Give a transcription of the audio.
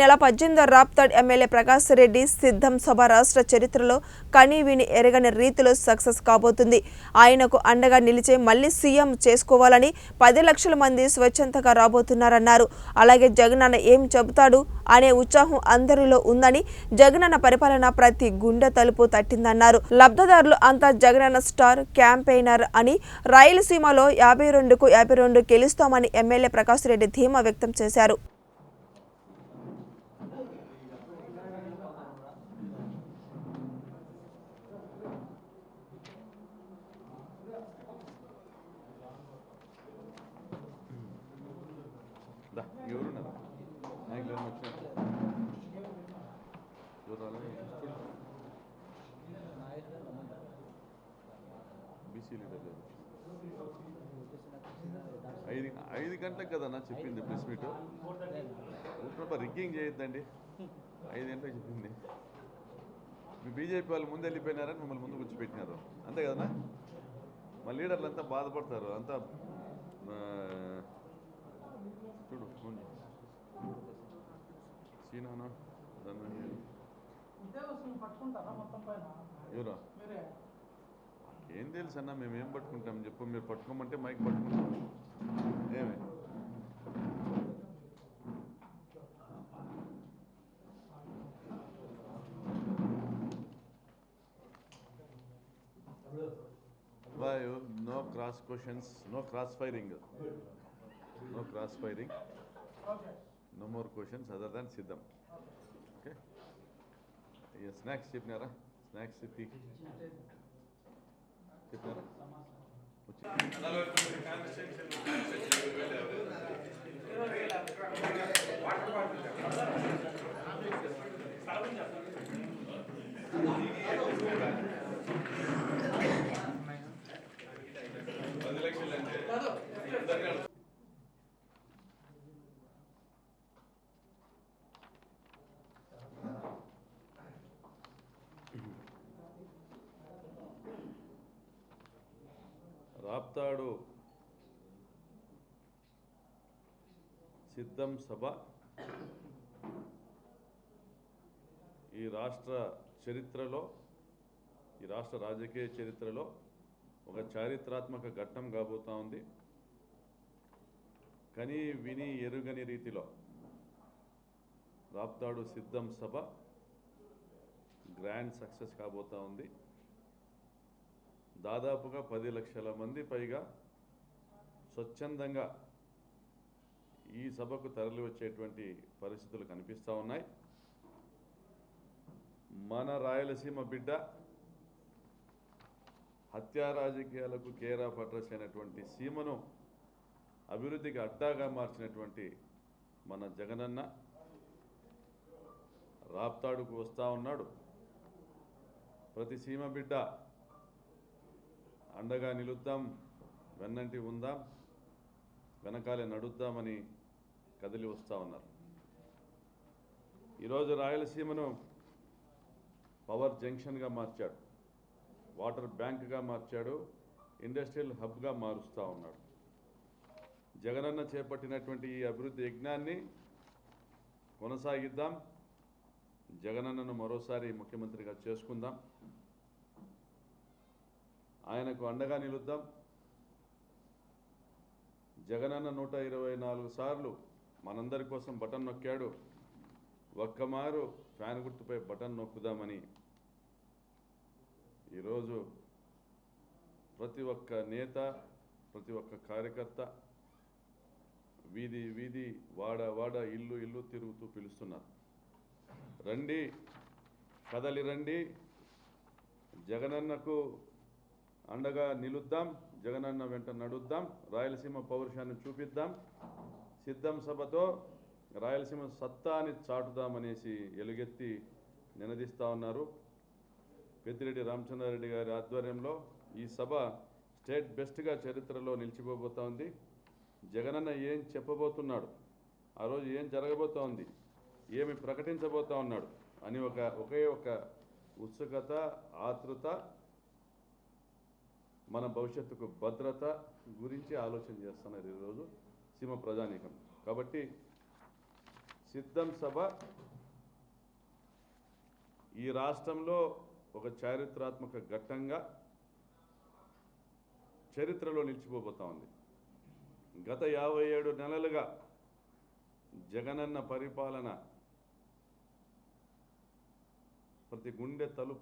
నెల పద్దెనిమిదో రాప్తాడ్ ఎమ్మెల్యే ప్రకాష్ రెడ్డి సిద్ధం సభ రాష్ట్ర చరిత్రలో కనీవిని ఎరగని రీతిలో సక్సెస్ కాబోతుంది. ఆయనకు అండగా నిలిచే మళ్ళీ సీఎం చేసుకోవాలని పది లక్షల మంది స్వచ్ఛంతగా రాబోతున్నారన్నారు. అలాగే జగనన్న ఏం చెబుతాడు అనే ఉత్సాహం అందరిలో ఉందని జగనన్న పరిపాలన ప్రతి గుండె తలుపు తట్టిందన్నారు. లబ్ధదారులు అంతా జగనన్న స్టార్ క్యాంపెయినర్ అని రాయలసీమలో యాభై రెండుకు యాభై రెండు గెలుస్తామని ఎమ్మెల్యే ప్రకాష్ రెడ్డి ధీమా వ్యక్తం చేశారు. దా ఎవరున్నారు నాయకులు ఏమైనా బీసీ లీడర్ ఐదు ఐదు గంటలకు కదన్నా చెప్పింది ప్రెస్ మీట్ ఊరికప్పుడు రిగ్గింగ్ చేయొద్దండి ఐదు గంటలకు చెప్పింది మీ బీజేపీ వాళ్ళు ముందు వెళ్ళిపోయినారని మిమ్మల్ని ముందు కూర్చోబెట్టినారు అంతే కదన్నా? మా లీడర్లు అంతా బాధపడతారు. అంతా సీనానా దాన్ని ఉద్యోగస్తులను పట్టుకుంటారా మొత్తం పైన ఎవరా మీరే ఏం తెలుసు అన్న మేము ఏం పట్టుకుంటాం చెప్పు మీరు పట్టుకోమంటే మైక్ పట్టుకుంటాం ఏమి Why? No cross questions, no cross firing. No cross firing. Okay No more questions other than Siddham. Okay? Yes, next Chipnara. Snacks, Siddhi. Chipnara. ಒಂದು ಲಕ್ಷ రాప్తాడు సిద్ధం సభ. ఈ రాష్ట్ర చరిత్రలో ఈ రాష్ట్ర రాజకీయ చరిత్రలో ఒక చారిత్రాత్మక ఘట్టం కాబోతా ఉంది. కని విని ఎరుగని రీతిలో రాప్తాడు సిద్ధం సభ. గ్రాండ్ సక్సెస్ కాబోతా ఉంది. దాదాపుగా పది లక్షల మంది పైగా స్వచ్ఛందంగా ఈ సభకు తరలి వచ్చేటువంటి పరిస్థితులు కనిపిస్తూ ఉన్నాయి. మన రాయలసీమ బిడ్డ హత్యా రాజకీయాలకు కేర్ ఆఫ్ అడ్రస్ అయినటువంటి సీమను అభివృద్ధికి అడ్డాగా మార్చినటువంటి మన జగనన్న రాప్తాడుకు వస్తూ ఉన్నాడు. ప్రతి సీమ బిడ్డ అండగా నిలుద్దాం వెన్నంటి ఉందాం వెనకాలే నడుద్దామని కదిలి వస్తూ ఉన్నారు. ఈరోజు రాయలసీమను పవర్ జంక్షన్గా మార్చాడు వాటర్ బ్యాంక్గా మార్చాడు ఇండస్ట్రియల్ హబ్గా మారుస్తూ ఉన్నాడు. జగనన్న చేపట్టినటువంటి ఈ అభివృద్ధి యజ్ఞాన్ని కొనసాగిద్దాం జగనన్నను మరోసారి ముఖ్యమంత్రిగా చేసుకుందాం. ఆయనకు అండగా నిలుద్దాం. జగనన్న నూట ఇరవై నాలుగు సార్లు మనందరి కోసం బటన్ నొక్కాడు. ఒక్కమారు ఫ్యాన్ గుర్తుపై బటన్ నొక్కుదామని. ఈరోజు ప్రతి ఒక్క నేత ప్రతి ఒక్క కార్యకర్త వీధి వీధి వాడ వాడ ఇల్లు ఇల్లు తిరుగుతూ పిలుస్తున్నారు. రండి కదలి రండి. జగనన్నకు అండగా నిలుద్దాం. జగనన్న వెంట నడుద్దాం. రాయలసీమ పౌరుషాన్ని చూపిద్దాం. సిద్ధం సభతో రాయలసీమ సత్తాని చాటుదామనేసి ఎలుగెత్తి నినదిస్తూ ఉన్నారు. పెద్దిరెడ్డి రామచంద్రారెడ్డి గారి ఆధ్వర్యంలో ఈ సభ స్టేట్ బెస్ట్గా చరిత్రలో నిలిచిపోబోతా ఉంది. జగనన్న ఏం చెప్పబోతున్నాడు? ఆ రోజు ఏం జరగబోతా ఉంది? ఏమి ప్రకటించబోతా ఉన్నాడు? అని ఒక ఒకే ఒక ఉత్సుకత ఆతృత మన భవిష్యత్తుకు భద్రత గురించి ఆలోచన చేస్తున్నారు ఈరోజు సీమ ప్రజానీకం. కాబట్టి సిద్ధం సభ ఈ రాష్ట్రంలో ఒక చారిత్రాత్మక ఘట్టంగా చరిత్రలో నిలిచిపోబోతా ఉంది. గత యాభై ఏడు నెలలుగా జగనన్న పరిపాలన ప్రతి గుండె తలుపు